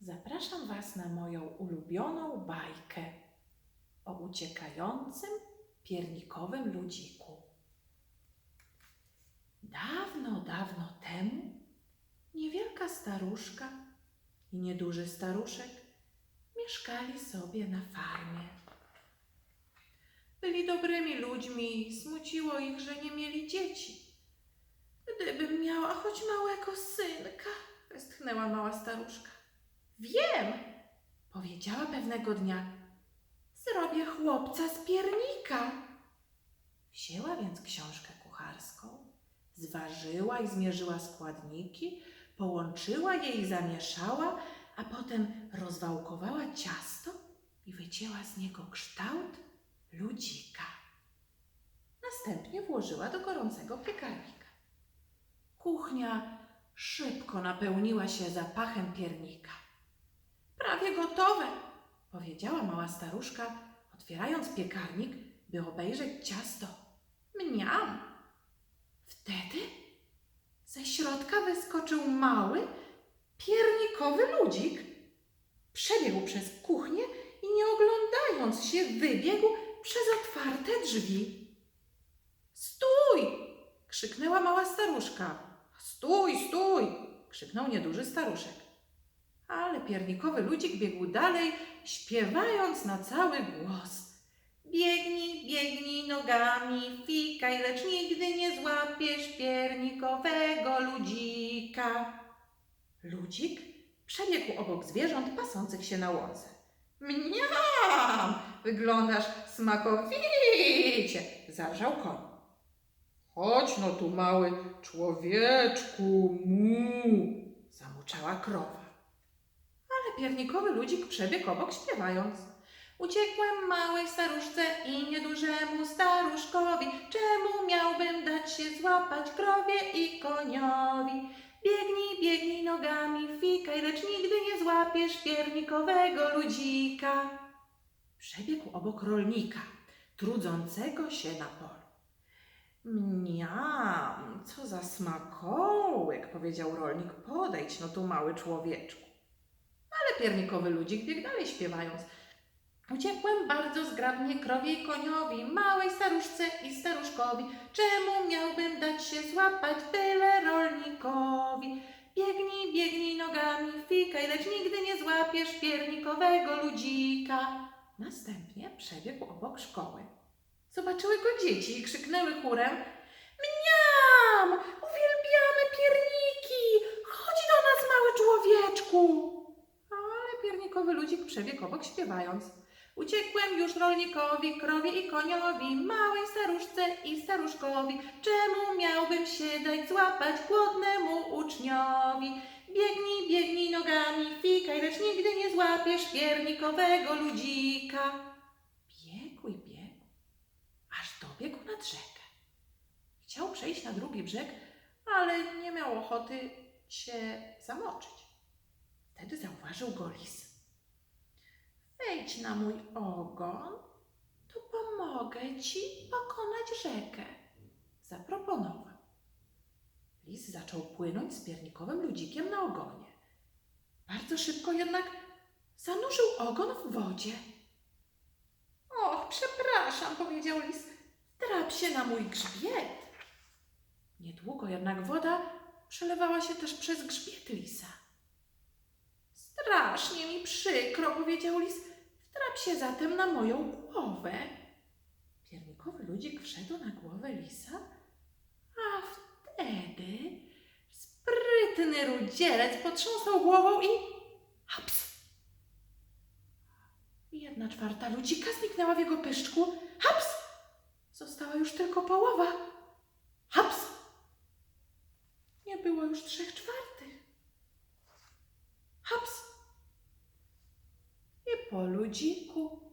zapraszam Was na moją ulubioną bajkę o uciekającym piernikowym ludziku. Dawno, dawno temu niewielka staruszka i nieduży staruszek mieszkali sobie na farmie. Byli dobrymi ludźmi, smuciło ich, że nie mieli dzieci. Gdybym miała choć małego synka, westchnęła mała staruszka. Wiem, powiedziała pewnego dnia. Zrobię chłopca z piernika. Wzięła więc książkę kucharską, zważyła i zmierzyła składniki, połączyła je i zamieszała, a potem rozwałkowała ciasto i wycięła z niego kształt ludzika. Następnie włożyła do gorącego piekarnika. Kuchnia szybko napełniła się zapachem piernika. Prawie gotowe, powiedziała mała staruszka, otwierając piekarnik, by obejrzeć ciasto. Mniam! Wtedy ze środka wyskoczył mały, piernikowy ludzik. Przebiegł przez kuchnię i nie oglądając się wybiegł przez otwarte drzwi. Stój! krzyknęła mała staruszka. Stój, stój! krzyknął nieduży staruszek. Ale piernikowy ludzik biegł dalej, śpiewając na cały głos. Biegnij, biegnij nogami, fikaj, lecz nigdy nie złapiesz piernikowego ludzika. Ludzik przebiegł obok zwierząt pasących się na łące. Mniam! Wyglądasz smakowicie! Zarżał koń. Chodź no tu, mały człowieczku, mu! Zamuczała krowa. Piernikowy ludzik przebiegł obok śpiewając. Uciekłem małej staruszce i niedużemu staruszkowi. Czemu miałbym dać się złapać krowie i koniowi? Biegnij, biegnij nogami, fikaj, lecz nigdy nie złapiesz piernikowego ludzika. Przebiegł obok rolnika, trudzącego się na polu. Mniam, co za smakołyk, powiedział rolnik. Podejdź no tu, mały człowieczku. Piernikowy ludzik biegł dalej śpiewając. Uciekłem bardzo zgrabnie krowie i koniowi, małej staruszce i staruszkowi. Czemu miałbym dać się złapać byle rolnikowi? Biegnij, biegnij nogami, fikaj, lecz nigdy nie złapiesz piernikowego ludzika. Następnie przebiegł obok szkoły. Zobaczyły go dzieci i krzyknęły chórem Mniam! Uwielbiamy pierniki! Chodź do nas, mały człowieczku! Piernikowy ludzik przebiegł obok śpiewając. Uciekłem już rolnikowi, krowie i koniowi, małej staruszce i staruszkowi. Czemu miałbym się dać złapać głodnemu uczniowi? Biegnij, biegnij nogami, fikaj, lecz nigdy nie złapiesz piernikowego ludzika. Biegł i biegł, aż dobiegł nad rzekę. Chciał przejść na drugi brzeg, ale nie miał ochoty się zamoczyć. Wtedy zauważył go lis. Wejdź na mój ogon, to pomogę ci pokonać rzekę, zaproponował. Lis zaczął płynąć z piernikowym ludzikiem na ogonie. Bardzo szybko jednak zanurzył ogon w wodzie. Och, przepraszam, powiedział lis. Drap się na mój grzbiet. Niedługo jednak woda przelewała się też przez grzbiet lisa. Strasznie mi przykro, powiedział lis. Wdrap się zatem na moją głowę. Piernikowy ludzik wszedł na głowę lisa, a wtedy sprytny rudzielec potrząsnął głową i haps! Jedna czwarta ludzika zniknęła w jego pyszczku. Haps! Została już tylko połowa. Haps! Nie było już trzech czwartych. Po ludziku